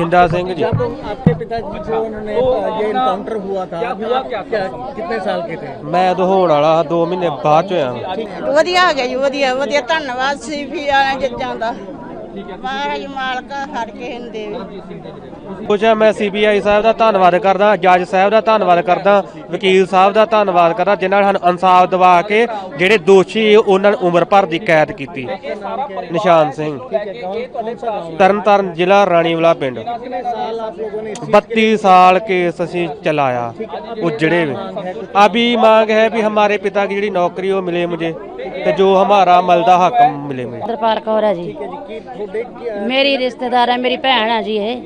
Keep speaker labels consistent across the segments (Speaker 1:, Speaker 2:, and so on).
Speaker 1: छिंदा सिंह जी
Speaker 2: जब आपके पिताजी जो उन्होंने ये इनकाउंटर हुआ था अभी आप क्या कितने साल के थे
Speaker 1: ਮੈਂ ਉਦੋਂ ਹੋਣ ਵਾਲਾ ਹਾਂ 2 ਮਹੀਨੇ ਬਾਅਦ ਚ ਹੋਇਆ
Speaker 3: ਵਧੀਆ ਹੋ ਗਿਆ ਜੀ ਵਧੀਆ ਵਧੀਆ ਧੰਨਵਾਦ ਸੀ ਵੀ ਆਣਾ ਜੱਜਾਂ ਦਾ ਮਹਾਰਾਜ ਮਾਲਕਾ
Speaker 1: ਮੈਂ ਸੀਬੀਆਈ ਸਾਹਿਬ ਦਾ ਧੰਨਵਾਦ ਕਰਦਾ ਜੱਜ ਸਾਹਿਬ ਦਾ ਧੰਨਵਾਦ ਕਰਦਾ ਵਕੀਲ ਸਾਹਿਬ ਦਾ ਧੰਨਵਾਦ ਕਰਦਾ ਜਿਨ੍ਹਾਂ ਨੇ ਸਾਨੂੰ ਇਨਸਾਫ ਦਿਵਾ ਕੇ ਜਿਹੜੇ ਦੋਸ਼ੀ ਉਹਨਾਂ ਨੂੰ ਉਮਰ ਭਰ ਦੀ ਕੈਦ ਕੀਤੀ। ਨਿਸ਼ਾਨ ਸਿੰਘ। ਤਰਨਤਾਰਨ ਜ਼ਿਲ੍ਹਾ ਰਾਣੀਵਾਲਾ ਪਿੰਡ। 32 ਸਾਲ ਕੇਸ ਅਸੀਂ ਚਲਾਇਆ ਉਜੜੇ ਵੇ। ਅਭੀ ਮੰਗ ਹੈ ਵੀ ਹਮਾਰੇ ਪਿਤਾ ਕੀ ਜਿਹੜੀ ਨੌਕਰੀ ਉਹ ਮਿਲੇ ਮੁਝੇ ਤੇ ਜੋ ਹਮਾਰਾ ਮਲਦਾ ਹੱਕ ਮਿਲੇ ਮੁਝੇ।
Speaker 4: ਦਰਪਾਲ ਕੌਰ ਹੈ ਜੀ। ਮੇਰੀ ਰਿਸ਼ਤੇਦਾਰ ਹੈ ਮੇਰੀ ਭੈਣ ਆ ਜੀ ਇਹ।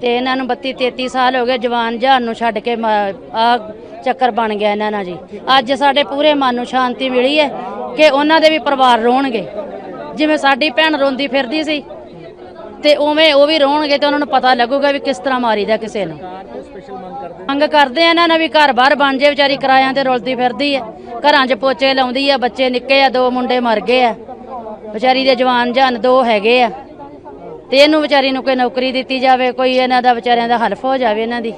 Speaker 4: ਤੇ ਇਹਨਾਂ ਨੂੰ 32 33 ਸਾਲ ਹੋ ਗਏ ਜਵਾਨ ਜਹਾਨ ਨੂੰ ਛੱਡ ਕੇ ਆ ਚੱਕਰ ਬਣ ਗਿਆ ਇਹਨਾਂ ਨਾਲ ਜੀ। ਅੱਜ ਸਾਡੇ ਪੂਰੇ ਮਨ ਨੂੰ ਸ਼ਾਂਤੀ ਮਿਲੀ ਹੈ ਕਿ ਉਹਨਾਂ ਦੇ ਵੀ ਪਰਿਵਾਰ ਰੋਣਗੇ। ਜਿਵੇਂ ਸਾਡੀ ਭੈਣ ਰੋਂਦੀ ਫਿਰਦੀ ਸੀ ਤੇ ਉਵੇਂ ਉਹ ਵੀ ਰੋਣਗੇ ਤੇ ਉਹਨਾਂ ਨੂੰ ਪਤਾ ਲੱਗੂਗਾ ਵੀ ਕਿਸ ਤਰ੍ਹਾਂ ਮਾਰੀਦਾ ਕਿਸੇ ਨੂੰ।
Speaker 2: ਸਰਕਾਰ ਮੰਗ ਕਰਦੇ
Speaker 4: ਮੰਗ ਕਰਦੇ ਆ ਇਹਨਾਂ ਨਾਲ ਵੀ ਘਰ ਬਾਹਰ ਬਣ ਜੇ ਵਿਚਾਰੀ ਕਿਰਾਇਆਂ ਤੇ ਰੁਲਦੀ ਫਿਰਦੀ ਹੈ। ਘਰਾਂ 'ਚ ਪੋਚੇ ਲਾਉਂਦੀ ਆ ਬੱਚੇ ਨਿੱਕੇ ਆ ਦੋ ਮੁੰਡੇ ਮਰ ਗਏ ਆ। ਵਿਚਾਰੀ ਦੇ ਜਵਾਨ ਜਾਨ ਦੋ ਹੈਗੇ ਆ। ਤੇ ਇਹਨੂੰ ਵਿਚਾਰੀ ਨੂੰ ਕੋਈ ਨੌਕਰੀ ਦਿੱਤੀ ਜਾਵੇ, ਕੋਈ ਇਹਨਾਂ ਦਾ ਵਿਚਾਰਿਆਂ ਦਾ ਹਲਫ ਹੋ ਜਾਵੇ ਇਹਨਾਂ ਦੀ।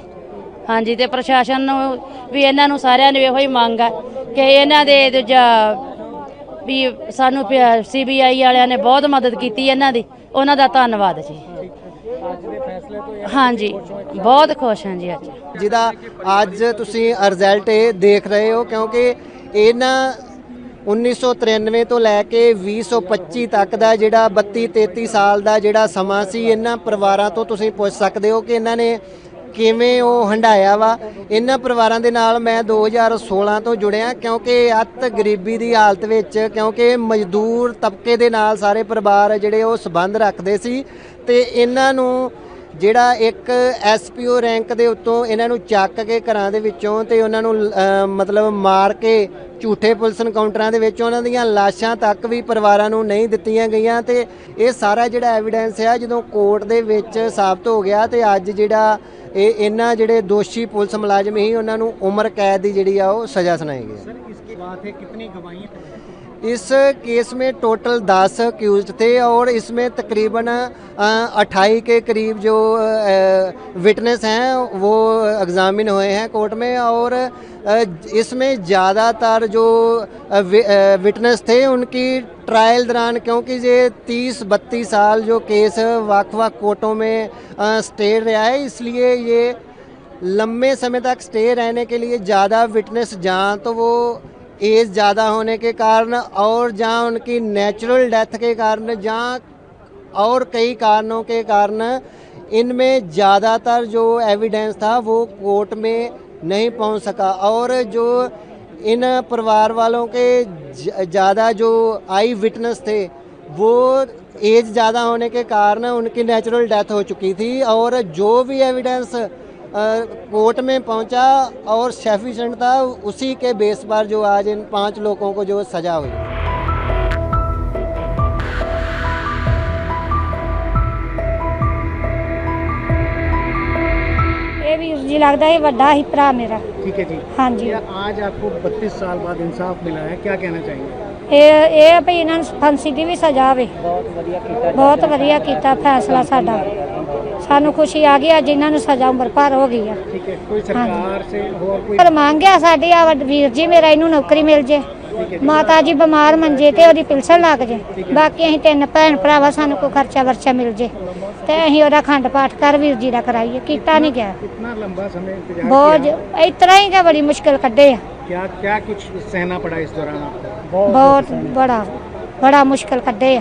Speaker 4: ਹਾਂਜੀ, ਤੇ ਪ੍ਰਸ਼ਾਸਨ ਨੂੰ ਵੀ ਇਹਨਾਂ ਨੂੰ ਸਾਰਿਆਂ ਨੂੰ ਇਹੋ ਹੀ ਮੰਗ ਆ ਕਿ ਇਹਨਾਂ ਦੇ ਦੂਜਾ ਵੀ ਸਾਨੂੰ ਸੀਬੀਆਈ ਵਾਲਿਆਂ ਨੇ ਬਹੁਤ ਮਦਦ ਕੀਤੀ ਇਹਨਾਂ ਦੀ। ਉਹਨਾਂ ਦਾ ਧੰਨਵਾਦ ਜੀ। ਹਾਂਜੀ, ਬਹੁਤ ਖੁਸ਼ ਹਾਂ ਜੀ ਅੱਜ।
Speaker 5: ਜਿਹਦਾ ਅੱਜ ਤੁਸੀਂ ਰਿਜ਼ਲਟ ਦੇਖ ਰਹੇ ਹੋ, ਕਿਉਂਕਿ ਇਹਨਾਂ 1993 ਤੋਂ ਲੈ ਕੇ 2025 ਤੱਕ ਦਾ ਜਿਹੜਾ 32 33 ਸਾਲ ਦਾ ਜਿਹੜਾ ਸਮਾਂ ਸੀ, ਇਹਨਾਂ ਪਰਿਵਾਰਾਂ ਤੋਂ ਤੁਸੀਂ ਪੁੱਛ ਸਕਦੇ ਹੋ ਕਿ ਇਹਨਾਂ ਨੇ ਕਿਵੇਂ ਉਹ ਹੰਡਾਇਆ ਵਾ। ਇਹਨਾਂ ਪਰਿਵਾਰਾਂ ਦੇ ਨਾਲ ਮੈਂ 2016 ਤੋਂ ਜੁੜਿਆ ਕਿਉਂਕਿ ਅੱਤ ਗਰੀਬੀ ਦੀ ਹਾਲਤ ਵਿੱਚ, ਕਿਉਂਕਿ ਮਜ਼ਦੂਰ ਤਬਕੇ ਦੇ ਨਾਲ ਸਾਰੇ ਪਰਿਵਾਰ ਜਿਹੜੇ ਉਹ ਸਬੰਧ ਰੱਖਦੇ ਸੀ ਤੇ ਇਹਨਾਂ ਨੂੰ ਜਿਹੜਾ ਇੱਕ ਐਸਪੀਓ ਰੈਂਕ ਦੇ ਉੱਤੋਂ ਇਹਨਾਂ ਨੂੰ ਚੱਕ ਕੇ ਘਰਾਂ ਦੇ ਵਿੱਚੋਂ ਤੇ ਉਹਨਾਂ ਨੂੰ ਮਤਲਬ ਮਾਰ ਕੇ ਝੂਠੇ ਪੁਲਿਸ ਇਨਕਾਊਂਟਰਾਂ ਦੇ ਵਿੱਚ ਉਹਨਾਂ ਦੀਆਂ ਲਾਸ਼ਾਂ ਤੱਕ ਵੀ ਪਰਿਵਾਰਾਂ ਨੂੰ ਨਹੀਂ ਦਿੱਤੀਆਂ ਗਈਆਂ ਤੇ ਇਹ ਸਾਰਾ ਜਿਹੜਾ ਐਵੀਡੈਂਸ ਹੈ ਜਦੋਂ ਕੋਰਟ ਦੇ ਵਿੱਚ ਸਾਬਤ ਹੋ ਗਿਆ ਤੇ ਅੱਜ ਜਿਹੜਾ ਇਹ ਇਹਨਾਂ ਜਿਹੜੇ ਦੋਸ਼ੀ ਪੁਲਿਸ ਮੁਲਾਜ਼ਮ ਹੀ ਉਹਨਾਂ ਨੂੰ ਉਮਰ ਕੈਦ ਦੀ ਜਿਹੜੀ ਆ ਉਹ ਸਜ਼ਾ ਸੁਣਾਈ ਗਈ।
Speaker 2: ਸਰ, ਇਸ ਕੀ ਬਾਤ ਹੈ? ਕਿੰਨੀ ਗਵਾਹੀਆਂ
Speaker 5: इस केस में टोटल 10 अक्यूज थे और इसमें तकरीबन अट्ठाई के करीब जो विटनेस हैं, वो एग्जामिन हुए हैं कोर्ट में और इसमें ज़्यादातर जो विटनेस थे उनकी ट्रायल दौरान, क्योंकि ये 30 बत्तीस साल जो केस वक् वक् कोर्टों में स्टे रहा है, इसलिए ये लंबे समय तक स्टे रहने के लिए ज़्यादा विटनेस जहाँ तो वो एज ज़्यादा होने के कारण और जहाँ उनकी नेचुरल डेथ के कारण, जहाँ और कई कारणों के कारण इनमें ज़्यादातर जो एविडेंस था, वो कोर्ट में नहीं पहुँच सका। और जो इन परिवार वालों के ज़्यादा जो आई विटनेस थे, वो एज ज़्यादा होने के कारण उनकी नेचुरल डेथ हो चुकी थी। और जो भी एविडेंस कोर्ट में पहुंचा और सफिशेंट था उसी के बेस पर जो आज इन पांच लोगों को जो सजा हुई
Speaker 6: ਇਹ ਵੀਰ ਜੀ ਲੱਗਦਾ ਇਹ ਵੱਡਾ ਹੀ ਭਰਾ ਮੇਰਾ
Speaker 2: ठीक है जी
Speaker 6: ਹਾਂਜੀ
Speaker 2: क्या आज आपको 32 साल बाद इंसाफ मिला है क्या कहना चाहेंगे
Speaker 6: ਇਹ ਇਹ ਭਈ ਇਹਨਾਂ ਨੂੰ ਫਾਂਸੀ ਦੀ ਵੀ ਸਜ਼ਾ ਹੋਵੇ
Speaker 2: बहुत बढ़िया किया
Speaker 6: ਬਹੁਤ ਵਧੀਆ ਕੀਤਾ ਫੈਸਲਾ ਸਾਡਾ ਸਾਨੂੰ ਖੁਸ਼ੀ ਆ ਗਈ ਅੱਜ ਇਹਨਾਂ ਨੂੰ ਸਜ਼ਾ ਉਮਰ ਭਰ ਹੋ ਗਈ ਆ।
Speaker 2: ਠੀਕ ਹੈ ਕੋਈ ਸਰਕਾਰ ਸੇ ਹੋਰ ਕੋਈ
Speaker 6: ਪਰ ਵੀਰ ਜੀ ਮੇਰਾ ਇਹਨੂੰ ਨੌਕਰੀ ਮਿਲ ਜੇ। ਮਾਤਾ ਜੀ ਬਿਮਾਰ ਮੰਜੇ ਤੇ ਉਹਦੀ ਪਿਲਸਣ ਲੱਗ ਜੇ। ਬਾਕੀ ਅਸੀਂ ਤਿੰਨ ਭੈਣ ਭਰਾਵਾ ਸਾਨੂੰ ਕੋਈ ਖਰਚਾ ਵਰਚਾ ਮਿਲ ਜੇ। ਤੇ ਅਸੀਂ ਉਹਦਾ ਖੰਡ ਪਾਠ ਕਰ ਵੀਰ ਜੀ ਦਾ ਕਰਾਈਏ ਕੀਤਾ ਨਹੀਂ ਗਿਆ।
Speaker 2: ਕਿੰਨਾ ਲੰਬਾ ਸਮੇਂ ਇੰਤਜ਼ਾਰ
Speaker 6: ਬਹੁਤ ਇਤਨਾ ਹੀ ਕਿ ਬੜੀ ਮੁਸ਼ਕਲ ਕੱਢੇ ਆ। ਬਹੁਤ ਬੜਾ ਬੜਾ ਮੁਸ਼ਕਲ ਕੱਢੇ ਆ।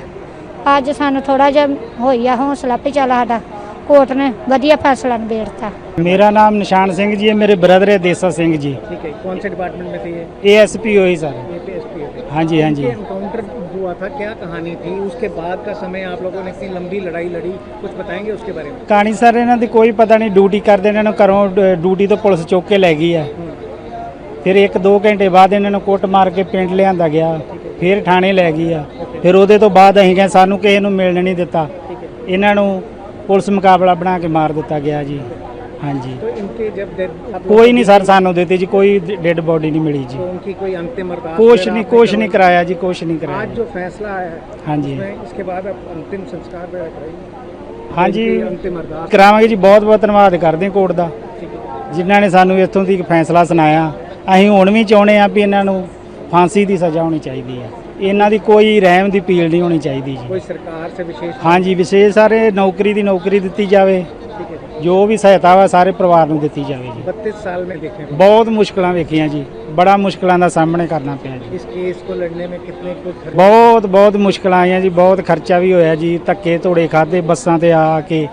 Speaker 6: ਅੱਜ ਸਾਨੂੰ ਥੋੜਾ ਜਿਹਾ ਹੋਈ ਆ ਹੌਸਲਾ ਪੇ ਚਲਾ ਸਾਡਾ। ਕੋਰਟ ਨੇ ਵਧੀਆ ਫੈਸਲਾ ਨਿਬੇੜਤਾ
Speaker 7: ਮੇਰਾ ਨਾਮ ਨਿਸ਼ਾਨ ਸਿੰਘ ਜੀ ਹੈ ਮੇਰੇ ਬ੍ਰਦਰ ਹੈ ਦੇਸਾ ਸਿੰਘ ਜੀ
Speaker 2: ठीक है कौन से डिपार्टमेंट में थे ये
Speaker 7: ਏਐਸਪੀ ਹੋਈ ਸਰ
Speaker 2: एपीएसपी थे
Speaker 7: ਹਾਂਜੀ ਹਾਂਜੀ
Speaker 2: एनकाउंटर हुआ था क्या कहानी थी उसके बाद का समय आप लोगों ने इतनी लंबी लड़ाई लड़ी कुछ बताएंगे उसके बारे में
Speaker 7: ਕਹਾਣੀ ਸਰ ਇਹਨਾਂ ਦੀ ਕੋਈ ਪਤਾ ਨਹੀਂ ਡਿਊਟੀ ਕਰਦੇ ਇਹਨਾਂ ਨੂੰ ਘਰੋਂ ਡ- ਡਿਊਟੀ ਤੋਂ ਪੁਲਿਸ ਚੁੱਕ ਕੇ ਲੈ ਗਈ ਹੈ ਫਿਰ 1-2 ਘੰਟੇ ਬਾਅਦ ਇਹਨਾਂ ਨੂੰ ਕੁੱਟ ਮਾਰ ਕੇ ਪਿੰਡ ਲਿਆਂਦਾ ਗਿਆ ਫਿਰ ਥਾਣੇ ਲੈ ਗਈ ਆ ਫਿਰ ਉਹਦੇ ਤੋਂ ਬਾਅਦ ਅਸੀਂ ਗਏ ਸਾਨੂੰ ਕਿਸੇ ਨੂੰ ਮਿਲਣ ਨਹੀਂ ਦਿੱਤਾ ਇਹਨਾਂ ਨੂੰ ਪੁਲਿਸ ਮੁਕਾਬਲਾ ਬਣਾ ਕੇ ਮਾਰ ਦਿੱਤਾ ਗਿਆ ਜੀ ਹਾਂਜੀ
Speaker 2: तो इनके जब death- आप
Speaker 7: ਕੋਈ ਨਹੀਂ ਸਰ ਸਾਨੂੰ ਦਿੱਤੀ ਜੀ ਕੋਈ ਡੈੱਡ ਬੋਡੀ ਨਹੀਂ ਮਿਲੀ ਜੀ
Speaker 2: तो उनकी कोई अंतिम अरदास
Speaker 7: ਕੁਛ
Speaker 2: वगैरह
Speaker 7: ਨਹੀਂ
Speaker 2: आपने
Speaker 7: ਕੁਛ ਨਹੀਂ
Speaker 2: करवाई?
Speaker 7: ਕਰਾਇਆ ਜੀ ਕੁਛ ਨਹੀਂ
Speaker 2: आज
Speaker 7: ਕਰਾਇਆ
Speaker 2: जो फैसला आया है
Speaker 7: ਹਾਂਜੀ
Speaker 2: उसमें इसके बाद आप अंतिम संस्कार वगैरह कराएंगे
Speaker 7: ਹਾਂਜੀ
Speaker 2: अंतिम अरदास
Speaker 7: ਕਰਾਵਾਂਗੇ ਜੀ ਬਹੁਤ ਬਹੁਤ ਧੰਨਵਾਦ ਕਰਦੇ ਹਾਂ ਕੋਰਟ ਦਾ ਜਿਨ੍ਹਾਂ ਨੇ ਸਾਨੂੰ ਇੱਥੋਂ ਦੀ ਫੈਸਲਾ ਸੁਣਾਇਆ ਅਸੀਂ ਹੁਣ ਵੀ ਚਾਹੁੰਦੇ ਹਾਂ ਵੀ ਇਹਨਾਂ ਨੂੰ ਫਾਂਸੀ ਦੀ ਸਜ਼ਾ ਹੋਣੀ ਚਾਹੀਦੀ ਹੈ ਇਹਨਾਂ ਦੀ ਕੋਈ ਰਹਿਮ ਦੀ ਪੀਲ ਨਹੀਂ ਹੋਣੀ ਚਾਹੀਦੀ ਜੀ।
Speaker 2: ਕੋਈ ਸਰਕਾਰ ਸੇ ਵਿਸ਼ੇਸ਼
Speaker 7: ਹਾਂਜੀ ਵਿਸ਼ੇਸ਼ ਸਾਰੇ ਨੌਕਰੀ ਦੀ ਨੌਕਰੀ ਦਿੱਤੀ ਜਾਵੇ। ਜੋ। ਵੀ ਸਹਾਇਤਾ ਵਾ ਸਾਰੇ ਪਰਿਵਾਰ ਨੂੰ ਦਿੱਤੀ ਜਾਵੇ ਜੀ।
Speaker 2: 32 ਸਾਲ ਮੈਂ ਦੇਖੇ
Speaker 7: ਬਹੁਤ ਮੁਸ਼ਕਲਾਂ ਵੇਖੀਆਂ ਜੀ। ਬੜਾ ਮੁਸ਼ਕਲਾਂ ਦਾ ਸਾਹਮਣਾ ਕਰਨਾ ਪਿਆ ਜੀ।
Speaker 2: ਇਸ ਕੇਸ ਕੋ ਲੜਨੇ ਮੇ ਕਿਤਨੇ ਕੋ
Speaker 7: ਬਹੁਤ ਬਹੁਤ ਮੁਸ਼ਕਲਾਂ ਆਈਆਂ ਜੀ। ਬਹੁਤ ਖਰਚਾ ਵੀ ਹੋਇਆ ਜੀ। ਧੱਕੇ ਧੋੜੇ ਖਾਦੇ ਬੱਸਾਂ ਤੇ ਆ ਕੇ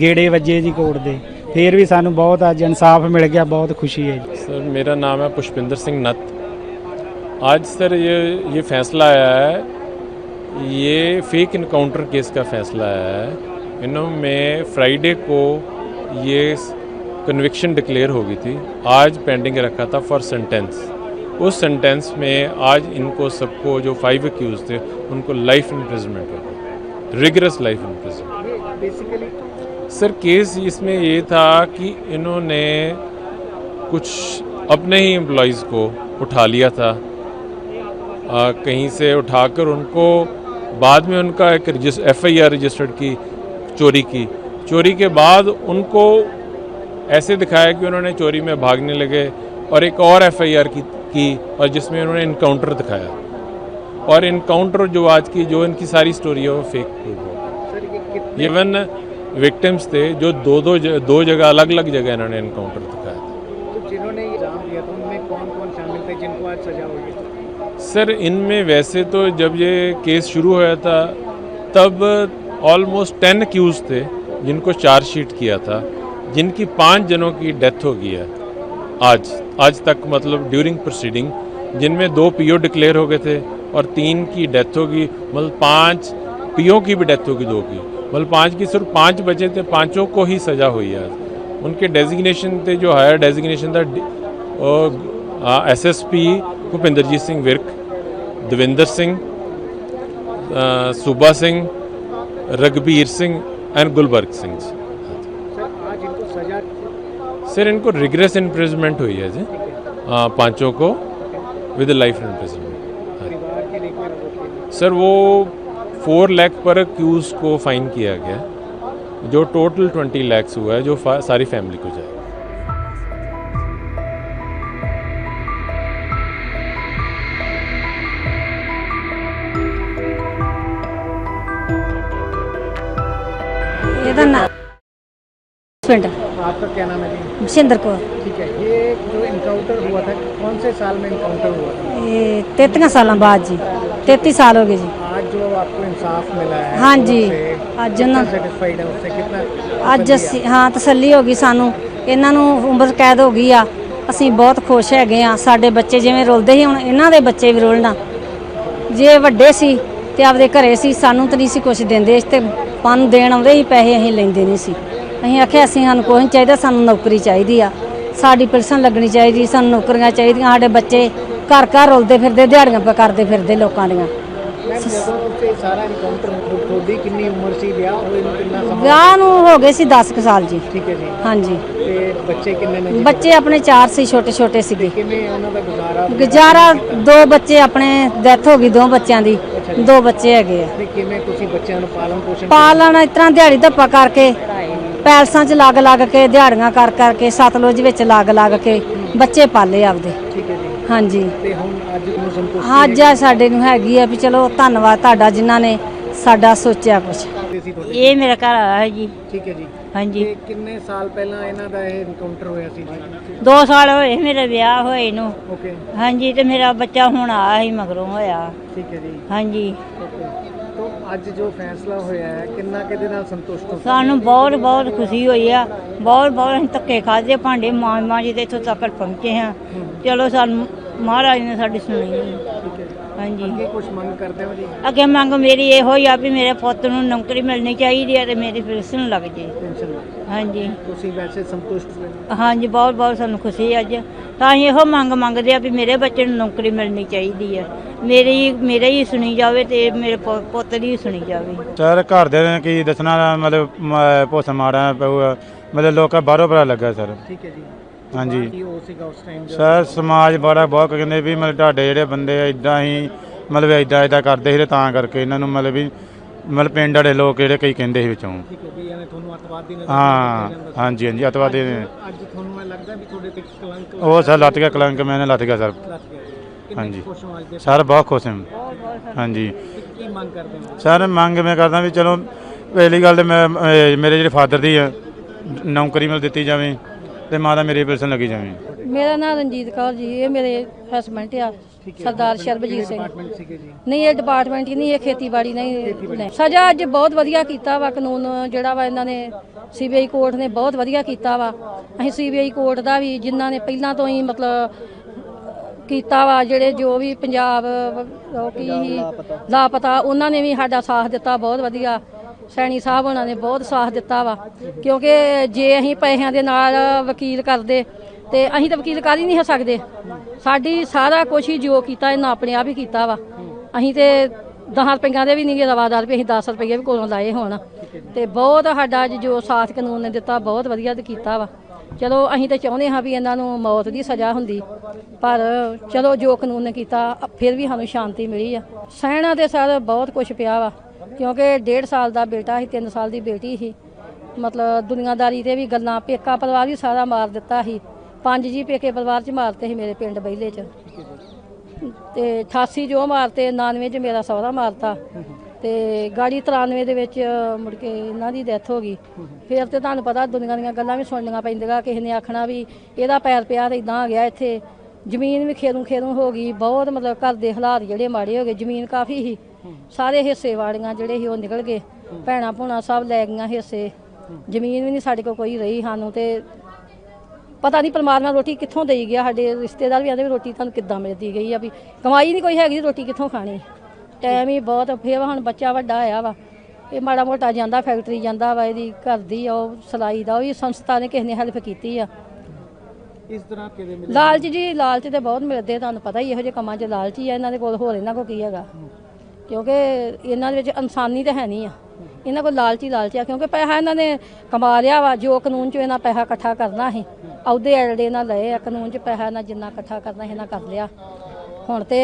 Speaker 7: ਗੇੜੇ ਵੱਜੇ ਜੀ ਕੋਰਟ ਦੇ। ਫੇਰ ਵੀ ਸਾਨੂੰ ਬਹੁਤ ਅੱਜ ਇਨਸਾਫ ਮਿਲ ਗਿਆ। ਬਹੁਤ ਖੁਸ਼ੀ ਹੈ ਜੀ।
Speaker 8: ਸਰ ਮੇਰਾ ਨਾਮ ਹੈ ਪੁਸ਼ਪਿੰਦਰ ਸਿੰਘ ਨੱਤ। आज सर ये ये फैसला आया है ये फेक इनकाउंटर केस का फैसला आया है। इन्हों में फ्राइडे को ये कन्विक्शन डिक्लेयर हो गई थी। आज पेंडिंग रखा था फॉर सेंटेंस उस सेंटेंस में आज इनको सबको जो फाइव अक्यूज थे उनको लाइफ इम्प्रिजमेंट हो गई। Rigorous life
Speaker 2: imprisonment
Speaker 8: sir case इसमें ये था कि इन्होंने कुछ अपने ही एम्प्लॉयज़ को उठा लिया था। आ, कहीं से उठाकर उनको बाद में उनका एक एफ़ आई आर रजिस्टर्ड की चोरी की। चोरी के बाद उनको ऐसे दिखाया कि उन्होंने चोरी में भागने लगे और एक और एफ़ आई आर की, की और जिसमें उन्होंने इनकाउंटर दिखाया। और इनकाउंटर जो आज की जो इनकी सारी स्टोरी है वो फेक हो। इवन विक्टिम्स थे जो दो दो ज- दो जगह अलग अलग जगह इन्होंने इनकाउंटर था
Speaker 2: तो जिन्होंने ये इल्ज़ाम दिया था उनमें कौन कौन शामिल थे जिनको आज सजा हुई है
Speaker 8: सर, इनमें वैसे तो जब ये केस शुरू हुआ था, तब ऑलमोस्ट टेन अक्यूज थे, जिनको चार्जशीट किया था, जिनकी पाँच जनों की डेथ हो गई है आज। आज तक मतलब ड्यूरिंग प्रोसीडिंग जिनमें दो पीओ डिक्लेयर हो गए थे और तीन की डेथ होगी मतलब पाँच पीओ की भी डेथ होगी, दो की। मतलब पाँच की सिर्फ़ पाँच बचे थे, पाँचों को ही सजा हुई है उनके डेजिग्नेशन थे, जो हायर डेजिग्नेशन था S S P Bhupinderjit Singh Virk Davinder Singh Suba Singh Raghbir Singh and Gulbarg Singh
Speaker 2: ji. Sir इनको
Speaker 8: रिग्रेस इम्प्रिजमेंट हुई है जी। अ, पाँचों को विद लाइफ इम्प्रिजमेंट सर वो फोर लैख पर अक्यूज को फाइन किया गया। जो टोटल ट्वेंटी लैक्स हुआ है जो सारी फैमिली को जाएगा।
Speaker 9: ਇਹਦਾ ਨਾਂ ਪਿੰਡ
Speaker 2: आपका क्या नाम है जी
Speaker 9: ਸਿੰਦਰ ਕੌਰ
Speaker 2: ठीक है ये जो इनकाउंटर हुआ था कौन से साल में इनकाउंटर हुआ था
Speaker 9: ਇਹ 33 ਸਾਲਾਂ ਬਾਅਦ ਜੀ 33 ਸਾਲ ਹੋ ਗਏ ਜੀ
Speaker 2: आज जो आपको इंसाफ मिला है
Speaker 9: हाँ जी,
Speaker 2: उससे
Speaker 9: आज
Speaker 2: कितना
Speaker 9: ना-
Speaker 2: सेटिस्फाइड है उससे कितना
Speaker 9: ਅੱਜ ਅਸੀਂ ਹਾਂ ਤਸੱਲੀ ਹੋ ਗਈ ਸਾਨੂੰ ਇਹਨਾਂ ਨੂੰ ਉਮਰ ਕੈਦ ਹੋ ਗਈ ਆ ਅਸੀਂ ਬਹੁਤ ਖੁਸ਼ ਹੈਗੇ ਆ ਸਾਡੇ ਬੱਚੇ ਜਿਵੇਂ ਰੁਲਦੇ ਸੀ ਹੁਣ ਇਹਨਾਂ ਦੇ ਬੱਚੇ ਵੀ ਰੁਲਣਾ ਜੇ ਵੱਡੇ ਸੀ ਤੇ ਆਪਦੇ ਘਰੇ ਸੀ ਸਾਨੂੰ ਤਾਂ ਨਹੀਂ ਸੀ ਕੁਝ ਦਿੰਦੇ ਤੇ ਪਨ ਦੇਣ ਆਉਂਦੇ ਸੀ, ਪੈਸੇ ਅਸੀਂ ਲੈਂਦੇ ਨਹੀਂ ਸੀ। ਅਸੀਂ ਆਖਿਆ, ਅਸੀਂ ਸਾਨੂੰ ਕੋਈ ਨਹੀਂ ਚਾਹੀਦਾ, ਸਾਨੂੰ ਨੌਕਰੀ ਚਾਹੀਦੀ ਆ। ਸਾਡੀ ਪੈਨਸ਼ਨ ਲੱਗਣੀ ਚਾਹੀਦੀ, ਸਾਨੂੰ ਨੌਕਰੀਆਂ ਚਾਹੀਦੀਆਂ, ਸਾਡੇ ਬੱਚੇ ਘਰ ਘਰ ਰੁਲਦੇ ਫਿਰਦੇ, ਦਿਹਾੜੀਆਂ ਕਰਦੇ ਫਿਰਦੇ ਲੋਕਾਂ ਦੀਆਂ।
Speaker 2: मैम ਜਦੋਂ ਉੱਤੇ ਸਾਰਾ ਇਨਕਾਊਂਟਰ ਤੁਹਾਡੀ ਕਿੰਨੀ ਉਮਰ ਸੀ ਵਿਆਹ ਹੋਏ ਨੂੰ ਕਿੰਨਾ ਸਮਾਂ
Speaker 9: ਵਿਆਹ ਨੂੰ ਹੋ ਗਏ ਸੀ 10 ਕੁ ਸਾਲ ਜੀ।
Speaker 2: ਠੀਕ ਹੈ ਜੀ।
Speaker 9: ਹਾਂਜੀ।
Speaker 2: ਤੇ ਬੱਚੇ ਕਿੰਨੇ ਨੇ ਜੀ?
Speaker 9: ਬੱਚੇ ਆਪਣੇ ਚਾਰ ਸੀ ਛੋਟੇ ਛੋਟੇ ਸੀਗੇ।
Speaker 2: ਕਿਵੇਂ ਉਹਨਾਂ ਦਾ ਗੁਜ਼ਾਰਾ?
Speaker 9: ਗੁਜ਼ਾਰਾ ਦੋ ਬੱਚੇ ਆਪਣੇ ਡੈਥ ਹੋ ਗਈ ਦੋ ਬੱਚਿਆਂ ਦੀ। ਦੋ ਬੱਚੇ ਹੈਗੇ ਆ।
Speaker 2: ਤੇ ਕਿਵੇਂ ਤੁਸੀਂ ਬੱਚਿਆਂ ਨੂੰ ਪਾਲਣ ਪੋਸ਼ਣ
Speaker 9: ਪਾਲਣ ਇਸ ਤਰ੍ਹਾਂ ਦਿਹਾੜੀ ਧੱਪਾ ਕਰਕੇ ਪੈਲਸਾਂ 'ਚ ਲੱਗ ਲੱਗ ਕੇ ਦਿਹਾੜੀਆਂ ਕਰ ਕਰਕੇ ਸਤਲੁਜ ਵਿੱਚ ਲੱਗ ਲੱਗ ਕੇ ਬੱਚੇ ਪਾਲੇ ਆਪਦੇ।
Speaker 2: ਠੀਕ ਹੈ ਜੀ।
Speaker 9: ਹਾਂਜੀ।
Speaker 2: ਤੇ ਹੁਣ ਅੱਜ
Speaker 9: ਆ ਸਾਡੇ ਨੂੰ ਹੈਗੀ ਆ ਵੀ ਚਲੋ ਧੰਨਵਾਦ ਤੁਹਾਡਾ ਜਿਨ੍ਹਾਂ ਨੇ ਸਾਡਾ ਸੋਚਿਆ
Speaker 2: ਸੀ ਤੁਹਾਡੀ
Speaker 10: ਇਹ ਮੇਰਾ ਘਰ ਆਇਆ ਹੈ ਜੀ।
Speaker 2: ਠੀਕ ਹੈ ਜੀ।
Speaker 10: ਹਾਂਜੀ।
Speaker 2: ਤੇ ਕਿੰਨੇ ਸਾਲ ਪਹਿਲਾਂ ਇਹਨਾਂ ਦਾ ਇਹ ਇਨਕਾਊਂਟਰ ਹੋਇਆ ਸੀ ਜੀ?
Speaker 10: 2 ਸਾਲ ਹੋਏ ਮੇਰੇ ਵਿਆਹ ਹੋਏ ਨੂੰ।
Speaker 2: ਓਕੇ
Speaker 10: ਹਾਂਜੀ ਤੇ ਮੇਰਾ ਬੱਚਾ ਹੁਣ ਆਇਆ ਸੀ ਮਗਰੋਂ ਹੋਇਆ।
Speaker 2: ਠੀਕ ਹੈ ਜੀ।
Speaker 10: ਹਾਂਜੀ।
Speaker 2: ਓਕੇ ਤੋਂ ਅੱਜ ਜੋ ਫੈਸਲਾ ਹੋਇਆ ਹੈ ਕਿੰਨਾ ਕਿਹਦੇ ਨਾਲ ਸੰਤੁਸ਼ਟ ਹੋ
Speaker 10: ਸਾਨੂੰ ਬਹੁਤ ਬਹੁਤ ਖੁਸ਼ੀ ਹੋਈ ਆ। ਬਹੁਤ ਬਹੁਤ ਅਸੀਂ ਧੱਕੇ ਖਾਦੇ ਭਾਂਡੇ ਮਾਂ ਮਾਂ ਜੀ ਦੇ ਇੱਥੋਂ ਤੱਕ ਪਹੁੰਚੇ ਹਾਂ। ਚਲੋ ਸਾਨੂੰ ਮਹਾਰਾਜ ਨੇ ਸਾਡੀ ਸੁਣੀ
Speaker 2: ਹੈ
Speaker 10: ਹਾਂਜੀ।
Speaker 2: ਅੱਗੇ ਕੁਝ ਮੰਗ ਕਰਦੇ ਹੋ ਜੀ?
Speaker 10: ਅੱਗੇ ਮੰਗ ਮੇਰੀ ਇਹੋ ਹੀ ਆ ਵੀ ਮੇਰੇ ਪੁੱਤ ਨੂੰ ਨੌਕਰੀ ਮਿਲਣੀ ਚਾਹੀਦੀ ਹੈ ਤੇ ਮੇਰੀ ਪੈਨਸ਼ਨ ਲੱਗ ਜੇ। ਹਾਂਜੀ।
Speaker 2: ਤੁਸੀਂ ਵੈਸੇ ਸੰਤੁਸ਼ਟ ਹੋ?
Speaker 10: ਹਾਂਜੀ ਬਹੁਤ ਬਹੁਤ ਸਾਨੂੰ ਖੁਸ਼ੀ ਹੈ ਅੱਜ। ਤਾਂ ਅਸੀਂ ਇਹੋ ਮੰਗ ਮੰਗਦੇ ਆ ਵੀ ਮੇਰੇ ਬੱਚੇ ਨੂੰ ਨੌਕਰੀ ਮਿਲਣੀ ਚਾਹੀਦੀ ਹੈ ਮੇਰੀ ਮੇਰੇ ਹੀ ਸੁਣੀ ਜਾਵੇ ਤੇ ਮੇਰੇ ਪੁ- ਪੁੱਤ ਦੀ ਹੀ ਸੁਣੀ ਜਾਵੇ।
Speaker 7: ਸਰ ਘਰ ਦੇ ਨੇ ਕੀ ਦੱਸਣਾ ਮਤਲਬ ਭੋਸ ਮਾਰਾ ਪਊਗਾ। ਮਤਲਬ ਲੋਕਾਂ ਬਾਹਰੋਂ ਪਤਾ ਲੱਗਾ ਸਰ।
Speaker 2: ਠੀਕ ਹੈ ਜੀ।
Speaker 7: ਹਾਂਜੀ।
Speaker 2: ਕੀ ਹੋ ਸੀਗਾ ਉਸ ਟਾਈਮ
Speaker 7: ਸਰ ਸਮਾਜ ਬੜਾ ਬਹੁਤ ਕਹਿੰਦੇ ਵੀ ਮਤਲਬ ਤੁਹਾਡੇ ਜਿਹੜੇ ਬੰਦੇ ਇਦਾਂ ਹੀ ਮਤਲਬ ਇਦਾਂ ਇਦਾਂ ਕਰਦੇ ਸੀ ਤੇ ਕਰਕੇ ਇਹਨਾਂ ਨੂੰ ਮਤਲਬ ਵੀ ਮਤਲਬ ਪਿੰਡ ਵਾਲੇ ਲੋਕ ਜਿਹੜੇ ਕਈ ਕਹਿੰਦੇ ਸੀ ਵਿੱਚੋਂ।
Speaker 2: ਠੀਕ ਹੈ ਵੀ ਇਹਨੇ ਤੁਹਾਨੂੰ ਅੱਤਵਾਦੀ ਨਜ਼ਰ
Speaker 7: ਹਾਂ
Speaker 2: ਕੀਤਾ ਜਾਂਦਾ ਸੀ।
Speaker 7: ਹਾਂਜੀ ਹਾਂਜੀ ਅਤਵਾਦੀ
Speaker 2: ਅੱਜ ਤੁਹਾਨੂੰ ਇਹ ਲੱਗਦਾ ਵੀ ਤੁਹਾਡੇ ਤੇ ਕਲੰਕ
Speaker 7: ਉਹ ਸਰ ਲੱਤ ਗਿਆ ਕਲੰਕ ਮੈਨੇ ਲੱਤ ਗਿਆ ਸਰ। ਹਾਂਜੀ। ਸਰ ਬਹੁਤ ਖੁਸ਼ ਹਾਂ। ਹਾਂਜੀ।
Speaker 2: ਕੀ ਮੰਗ ਕਰਦੇ ਹੋ?
Speaker 7: ਸਰ ਮੰਗ ਮੈਂ ਕਰਦਾ ਵੀ ਚਲੋ ਪਹਿਲੀ ਗੱਲ ਤੇ ਮੈਂ ਮੇਰੇ ਜਿਹੜੇ ਫਾਦਰ ਦੀ ਆ ਨੌਕਰੀ ਮਿਲ ਦਿੱਤੀ ਜਾਵੇ। ਤੇ ਮਾਤਾ ਮੇਰੀ ਪਿਲਸਨ ਲੱਗੀ ਜਾਵੇ।
Speaker 11: ਮੇਰਾ ਨਾਮ ਰਣਜੀਤ ਕੌਰ ਜੀ, ਇਹ ਮੇਰੇ ਹਸਬੰਡ ਆ, ਸਰਦਾਰ ਸ਼ਰਬਜੀਤ ਸਿੰਘ। ਨਹੀਂ, ਇਹ ਡਿਪਾਰਟਮੈਂਟ ਹੀ ਨਹੀਂ, ਇਹ ਖੇਤੀਬਾੜੀ ਨਹੀਂ ਸਜ਼ਾ ਅੱਜ ਬਹੁਤ ਵਧੀਆ ਕੀਤਾ ਵਾ, ਕਾਨੂੰਨ ਜਿਹੜਾ ਵਾ ਇਹਨਾਂ ਨੇ ਸੀਬੀਆਈ ਕੋਰਟ ਨੇ ਬਹੁਤ ਵਧੀਆ ਕੀਤਾ ਵਾ। ਅਸੀਂ ਸੀਬੀਆਈ ਕੋਰਟ ਦਾ ਵੀ ਜਿਨ੍ਹਾਂ ਨੇ ਪਹਿਲਾਂ ਤੋਂ ਹੀ ਮਤਲਬ ਕੀਤਾ ਵਾ, ਜਿਹੜੇ ਜੋ ਵੀ ਪੰਜਾਬ, ਉਹ ਕੀ ਲਾਪਤਾ। ਉਹਨਾਂ ਨੇ ਵੀ ਸਾਡਾ ਸਾਥ ਦਿੱਤਾ, ਬਹੁਤ ਵਧੀਆ। ਸੈਣੀ ਸਾਹਿਬ ਉਹਨਾਂ ਨੇ ਬਹੁਤ ਸਾਥ ਦਿੱਤਾ ਵਾ, ਕਿਉਂਕਿ ਜੇ ਅਸੀਂ ਪੈਸਿਆਂ ਦੇ ਨਾਲ ਵਕੀਲ ਕਰਦੇ ਤੇ ਅਸੀਂ ਤਾਂ ਵਕੀਲ ਕਰ ਹੀ ਨਹੀਂ ਸਕਦੇ। ਸਾਡੀ ਸਾਰਾ ਕੁਛ ਹੀ ਜੋ ਕੀਤਾ, ਇਹਨਾਂ ਆਪਣੇ ਆਪ ਹੀ ਕੀਤਾ ਵਾ। ਅਸੀਂ ਤੇ 10 ਰੁਪਈਆਂ ਦੇ ਵੀ ਨਹੀਂ ਗੇ ਰਵਾਦਾਰ ਵੀ ਅਸੀਂ 10 ਰੁਪਈਏ ਵੀ ਕੋਲੋਂ ਲਾਏ ਹੋਣ। ਤੇ ਬਹੁਤ ਸਾਡਾ ਅੱਜ ਜੋ ਸਾਥ ਕਾਨੂੰਨ ਨੇ ਦਿੱਤਾ, ਬਹੁਤ ਵਧੀਆ ਕੀਤਾ ਵਾ। ਚਲੋ ਅਸੀਂ ਤਾਂ ਚਾਹੁੰਦੇ ਹਾਂ ਵੀ ਇਹਨਾਂ ਨੂੰ ਮੌਤ ਦੀ ਸਜ਼ਾ ਹੁੰਦੀ, ਪਰ ਚਲੋ ਜੋ ਕਾਨੂੰਨ ਨੇ ਕੀਤਾ, ਫਿਰ ਵੀ ਸਾਨੂੰ ਸ਼ਾਂਤੀ ਮਿਲੀ ਆ। ਸਹਿਣਾ ਤੇ ਸਰ ਬਹੁਤ ਕੁਝ ਪਿਆ ਵਾ। ਕਿਉਂਕਿ ਡੇਢ ਸਾਲ ਦਾ ਬੇਟਾ ਸੀ 3 ਸਾਲ ਦੀ ਬੇਟੀ ਸੀ। ਮਤਲਬ ਦੁਨੀਆਦਾਰੀ ਤੇ ਵੀ ਗੱਲਾਂ, ਪੇਕਾ ਪਰਿਵਾਰ ਵੀ ਸਾਰਾ ਮਾਰ ਦਿੱਤਾ ਸੀ। ਪੰਜ ਜੀ ਪੇਕੇ ਪਰਿਵਾਰ ਚ ਮਾਰਤੇ ਸੀ ਮੇਰੇ ਪਿੰਡ ਬਹਿਲੇ ਚ। ਤੇ 88 ਜੋ ਮਾਰਤੇ 99 ਚ ਮੇਰਾ ਸਹੁਰਾ ਮਾਰਤਾ। ਤੇ ਗਾੜੀ 93 ਦੇ ਵਿੱਚ ਮੁੜ ਕੇ ਇਹਨਾਂ ਦੀ ਡੈਥ ਹੋ ਗਈ। ਫਿਰ ਤੇ ਤੁਹਾਨੂੰ ਪਤਾ ਦੁਨੀਆ ਦੀਆਂ ਗੱਲਾਂ ਵੀ ਸੁਣਨੀਆਂ ਪੈਂਦੀਆਂ, ਕਿਸੇ ਨੇ ਆਖਣਾ ਵੀ ਇਹਦਾ ਪੈਰ ਪਿਆ ਤੇ ਇਦਾਂ ਆ ਗਿਆ ਇੱਥੇ। ਜ਼ਮੀਨ ਵੀ ਖੇਰੂ ਖੇਰੂ ਹੋ ਗਈ, ਬਹੁਤ ਮਤਲਬ ਘਰ ਦੇ ਹਾਲਾਤ ਜਿਹੜੇ ਮਾੜੇ ਹੋ ਗਏ, ਜ਼ਮੀਨ ਕਾਫੀ ਸੀ। ਸਾਰੇ ਹਿੱਸੇ ਵਾੜੀਆਂ ਜਿਹੜੇ ਸੀ ਉਹ ਨਿਕਲ ਗਏ। ਭੈਣਾ ਭੂਣਾ ਸਭ ਲੈ ਗਈਆਂ ਹਿੱਸੇ। ਜ਼ਮੀਨ ਵੀ ਨਹੀਂ ਸਾਡੇ ਕੋਲ ਕੋਈ ਰਹੀ ਸਾਨੂੰ ਤੇ ਪਤਾ ਨਹੀਂ ਪਰਮਾਤਮਾ ਰੋਟੀ ਕਿੱਥੋਂ ਦੇਈ ਗਿਆ ਸਾਡੇ ਰਿਸ਼ਤੇਦਾਰ ਵੀ ਆਂਦੇ ਵੀ ਰੋਟੀ ਤੁਹਾਨੂੰ ਕਿੱਦਾਂ ਮਿਲਦੀ ਗਈ ਆ ਵੀ ਕਮਾਈ ਨਹੀਂ ਕੋਈ ਹੈਗੀ ਰੋਟੀ ਕਿੱਥੋਂ ਖਾਣੀ। ਟਾਈਮ ਹੀ ਬਹੁਤ ਫੇਰ ਹੁਣ ਬੱਚਾ ਵੱਡਾ ਆਇਆ ਵਾ ਇਹ ਮਾੜਾ ਮੋਟਾ ਜਾਂਦਾ ਫੈਕਟਰੀ ਜਾਂਦਾ ਵਾ ਇਹਦੀ ਘਰ ਦੀ ਆ ਉਹ ਸਲਾਈ ਦਾ ਉਹ ਵੀ ਸੰਸਥਾ ਨੇ ਕਿਸੇ ਨੇ ਹੈਲਪ ਕੀਤੀ ਆ।
Speaker 2: ਇਸ ਤਰ੍ਹਾਂ ਕਿਹਦੇ ਮਿਲੇ
Speaker 11: ਲਾਲਚ ਜੀ ਲਾਲਚ ਤੇ ਬਹੁਤ ਮਿਲਦੇ ਤੁਹਾਨੂੰ ਪਤਾ ਹੀ ਇਹੋ ਜਿਹੇ ਕੰਮਾਂ 'ਚ ਲਾਲਚ ਹੀ ਆ ਇਹਨਾਂ ਦੇ ਕੋਲ ਹੋਰ ਇਹਨਾਂ ਕੋਲ ਕੀ ਹੈਗਾ। ਕਿਉਂਕਿ ਇਹਨਾਂ ਦੇ ਵਿੱਚ ਇਨਸਾਨੀ ਤਾਂ ਹੈ ਨਹੀਂ ਆ। ਇਹਨਾਂ ਕੋਲ ਲਾਲਚ ਲਾਲਚ ਆ ਕਿਉਂਕਿ ਪੈਸਾ ਇਹਨਾਂ ਨੇ ਕਮਾ ਲਿਆ ਵਾ ਜੋ ਕਾਨੂੰਨ 'ਚ ਇਹਨਾਂ ਪੈਸਾ ਇਕੱਠਾ ਕਰਨਾ ਸੀ। ਅਹੁਦੇ ਐਲਡੇ ਨਾਲ ਲਏ ਆ ਕਾਨੂੰਨ 'ਚ ਪੈਸਾ ਇਹਨਾਂ ਜਿੰਨਾ ਇਕੱਠਾ ਕਰਨਾ ਸੀ ਇਹਨਾਂ ਕਰ ਲਿਆ। ਹੁਣ ਤੇ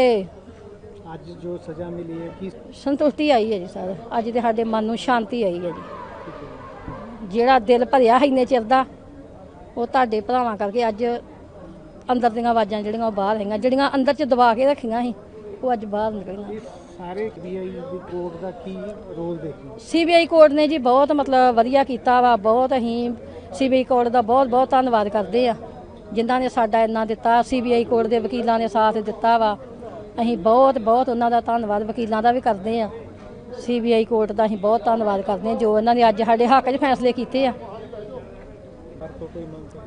Speaker 2: ਅੱਜ ਜੋ ਸਜ਼ਾ ਮਿਲੀ ਹੈ ਕੀ
Speaker 11: ਸੰਤੁਸ਼ਟੀ ਆਈ ਹੈ ਜੀ ਸਰ। ਅੱਜ ਤੇ ਸਾਡੇ ਮਨ ਨੂੰ ਸ਼ਾਂਤੀ ਆਈ ਹੈ ਜੀ। ਜਿਹੜਾ ਦਿਲ ਭਰਿਆ ਹੈ ਇੰਨੇ ਚਿਰ ਦਾ ਉਹ ਤੁਹਾਡੇ ਭਰਾਵਾਂ ਕਰਕੇ ਅੱਜ ਅੰਦਰ ਦੀਆਂ ਆਵਾਜ਼ਾਂ ਜਿਹੜੀਆਂ ਉਹ ਬਾਹਰ ਆਈਆਂ ਜਿਹੜੀਆਂ ਅੰਦਰ ਚ ਦਬਾ ਕੇ ਰੱਖੀਆਂ ਸੀ ਉਹ ਅੱਜ ਬਾਹਰ ਨਿਕਲੀਆਂ।
Speaker 2: ਸਾਰੇ ਬੀਆਈ ਦੀ ਕੋਰਟ ਦਾ ਕੀ ਰੋਲ ਦੇਖੀ?
Speaker 11: ਸੀਬੀਆਈ ਕੋਰਟ ਨੇ ਜੀ ਬਹੁਤ ਮਤਲਬ ਵਧੀਆ ਕੀਤਾ ਵਾ ਬਹੁਤ ਅਸੀਂ ਸੀਬੀਆਈ ਕੋਰਟ ਦਾ ਬਹੁਤ ਬਹੁਤ ਧੰਨਵਾਦ ਕਰਦੇ ਆ। ਜਿਨ੍ਹਾਂ ਨੇ ਸਾਡਾ ਇੰਨਾ ਦਿੱਤਾ ਸੀਬੀਆਈ ਕੋਰਟ ਦੇ ਵਕੀਲਾਂ ਨੇ ਸਾਥ ਦਿੱਤਾ ਵਾ। ਅਸੀਂ ਬਹੁਤ ਬਹੁਤ ਉਹਨਾਂ ਦਾ ਧੰਨਵਾਦ ਵਕੀਲਾਂ ਦਾ ਵੀ ਕਰਦੇ ਆ। ਸੀਬੀਆਈ ਕੋਰਟ ਦਾ ਅਸੀਂ ਬਹੁਤ ਧੰਨਵਾਦ ਕਰਦੇ ਆ ਜੋ ਉਹਨਾਂ ਨੇ ਅੱਜ ਸਾਡੇ ਹੱਕ 'ਚ ਫੈਸਲੇ ਕੀਤੇ ਆ।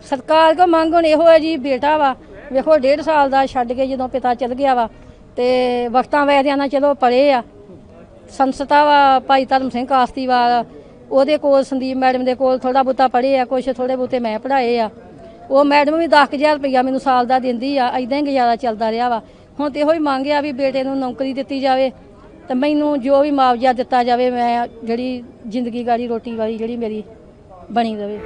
Speaker 11: ਸਰਕਾਰ ਕੋ ਮੰਗ ਹੁਣ ਇਹੋ ਹੈ ਜੀ ਬੇਟਾ ਵਾ ਵੇਖੋ 1.5 ਸਾਲ ਦਾ ਛੱਡ ਕੇ ਜਦੋਂ ਪਿਤਾ ਚਲ ਗਿਆ ਵਾ ਤੇ ਵਕਤਾਂ ਵੈਦਿਆਂ ਨਾਲ ਚਲੋ ਪੜੇ ਆ। ਸੰਸਥਾ ਵਾ, ਭਾਈ ਧਰਮ ਸਿੰਘ ਕਾਸਤੀਵਾਲ ਉਹਦੇ ਕੋਲ ਸੰਦੀਪ ਮੈਡਮ ਦੇ ਕੋਲ ਥੋੜਾ ਬਹੁਤਾ ਪੜ੍ਹੇ ਆ, ਕੁਛ ਥੋੜੇ ਬਹੁਤੇ ਮੈਂ ਪੜ੍ਹਾਏ ਆ। ਉਹ ਮੈਡਮ ਵੀ 10000 ਰੁਪਇਆ ਮੈਨੂੰ ਸਾਲ ਦਾ ਦਿੰਦੀ ਆ ਐਦਾਂ ਹੀ ਗੁਜ਼ਾਰਾ ਚੱਲਦਾ ਰਿਹਾ ਵਾ। ਹੁਣ ਤੇ ਇਹੋ ਹੀ ਮੰਗ ਆ ਵੀ ਬੇਟੇ ਨੂੰ ਨੌਕਰੀ ਦਿੱਤੀ ਜਾਵੇ ਤੇ ਮੈਨੂੰ ਜੋ ਵੀ ਮੁਆਵਜ਼ਾ ਦਿੱਤਾ ਜਾਵੇ, ਮੈਂ ਜਿਹੜੀ ਜ਼ਿੰਦਗੀ ਗਾੜੀ, ਰੋਟੀ ਵਾਲੀ ਜਿਹੜੀ ਮੇਰੀ ਬਣੀ ਰਵੇ।